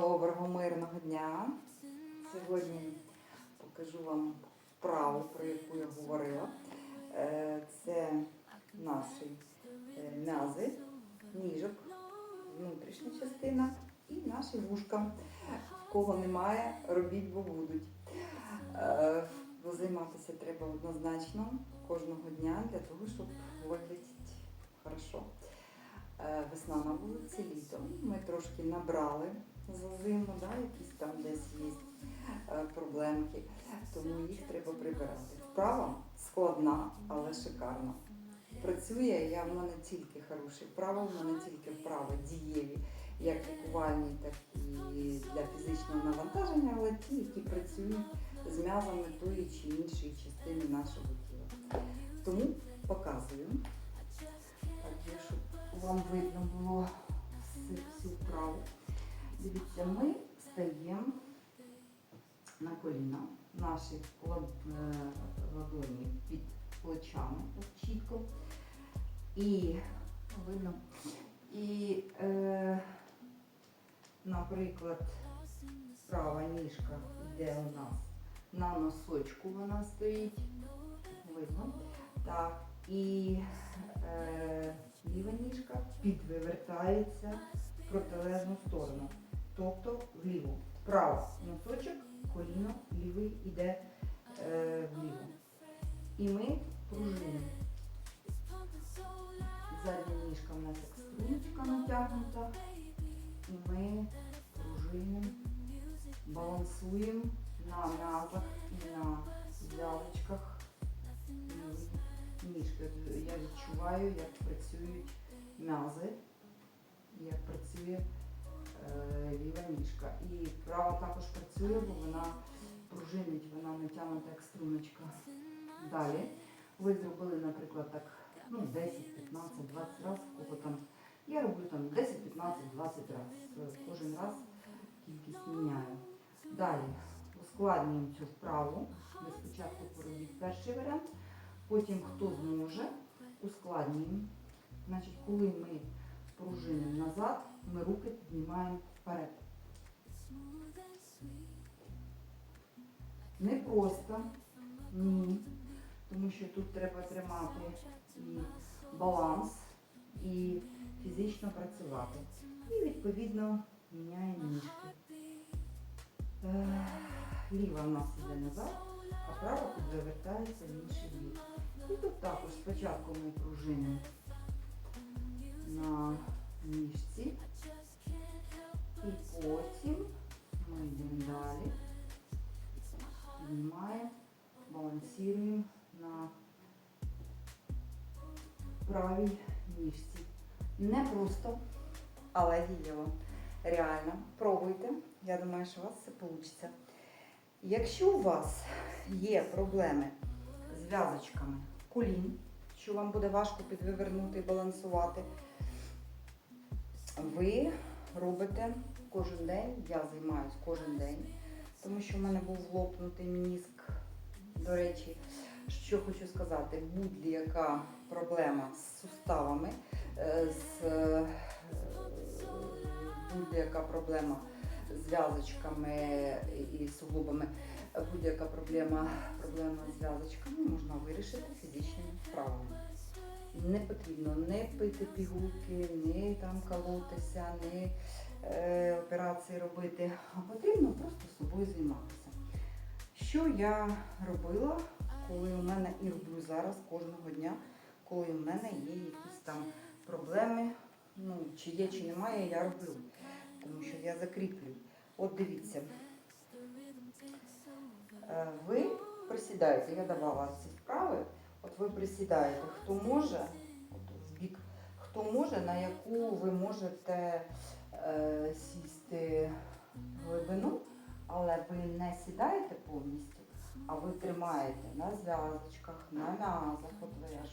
Доброго мирного дня. Сьогодні покажу вам вправу, про яку я говорила. Е, Це наші е, м'язи, ніжок, внутрішня частина і наші вушка. В кого немає, робіть, бо будуть. Е, Займатися треба однозначно кожного дня для того, щоб виглядати хорошо. Весна на вулиці, літо. Ми трошки набрали да, якісь там десь є е, проблемки, тому їх треба прибирати. Вправа складна, але шикарна. Працює я в мене тільки хороші вправи, в мене тільки вправи дієві, як лікувальні, так і для фізичного навантаження, але ті, які працюють з м'язами тої чи іншої частини нашого тіла. Тому показую. Так, щоб вам видно було всю, всю вправу. Дивіться, ми стаємо на коліна, наші лад- е, ладоні під плечами так чітко. І видно. І, е, наприклад, права ніжка йде у нас на носочку, вона стоїть. Видно. Так. І е, ліва ніжка підвивертається лівий йде е, вліво. І ми пружинимо. Задня ніжка в нас як струночка натягнута. І ми пружинимо, балансуємо на м'язах і на зв'язочках ніжки. Я відчуваю, як працюють м'язи, як працює е, ліва ніжка. І права також працює, бо вона пружинить, вона натягнута як струночка. Далі ви зробили, наприклад, так, ну, 10, 15, 20 разів, кого там. Я роблю там 10, 15, 20 разів. Кожен раз кількість міняю. Далі ускладнюємо цю вправу. Ви спочатку поробіть перший варіант, потім хто зможе, ускладнюємо. Значить, коли ми пружинимо назад, ми руки піднімаємо вперед. Не просто, ні. Тому що тут треба тримати і баланс, і фізично працювати. І відповідно міняємо ніжки. Ліва в нас йде назад, а права підвертається в інший бік. І тут також спочатку ми пружинимо на ніжці, правій ніжці. Не просто, але дієво. Реально, пробуйте. Я думаю, що у вас все вийде. Якщо у вас є проблеми з в'язочками колін, що вам буде важко підвивернути і балансувати, ви робите кожен день, я займаюся кожен день, тому що в мене був лопнутий мініск. До речі, що хочу сказати, будь-яка проблема з суставами, е, з е, будь-яка проблема з зв'язочками і суглобами, будь-яка проблема, проблема з зв'язочками можна вирішити фізичними вправами. Не потрібно не пити пігулки, не там колотися, не е, операції робити, а потрібно просто собою займатися. Що я робила, коли у мене і роблю зараз кожного дня, коли у мене є якісь там проблеми, ну, чи є, чи немає, я роблю. Тому що я закріплюю. От дивіться. Е, Ви присідаєте, я давала ці вправи, от ви присідаєте, хто може, от в бік, хто може, на яку ви можете е, сісти глибину, але ви не сідаєте повністю, а ви тримаєте на зв'язочках, на м'язах, от ви аж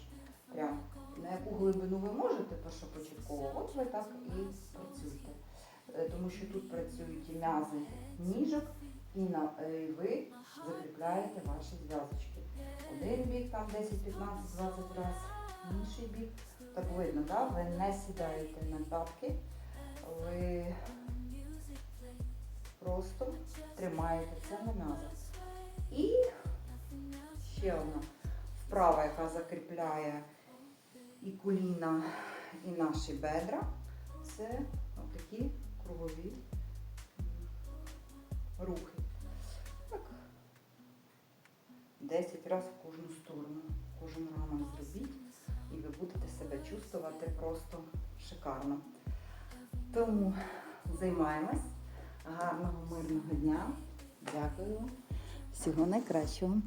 прям на яку глибину ви можете першопочатково, от ви так і працюєте. Е, Тому що тут працюють і м'язи ніжок, і на е, і ви закріпляєте ваші зв'язочки. Один бік там 10, 15, 20 разів, інший бік. Так видно, да? ви не сідаєте на п'ятки, ви просто тримаєте це на м'язах. І ще одна вправа, яка закріпляє і коліна, і наші бедра. Це такі кругові рухи. Так. 10 разів в кожну сторону. Кожен ранок зробіть, і ви будете себе чувствувати просто шикарно. Тому займаємось. Гарного, мирного дня. Дякую. Всього найкращого.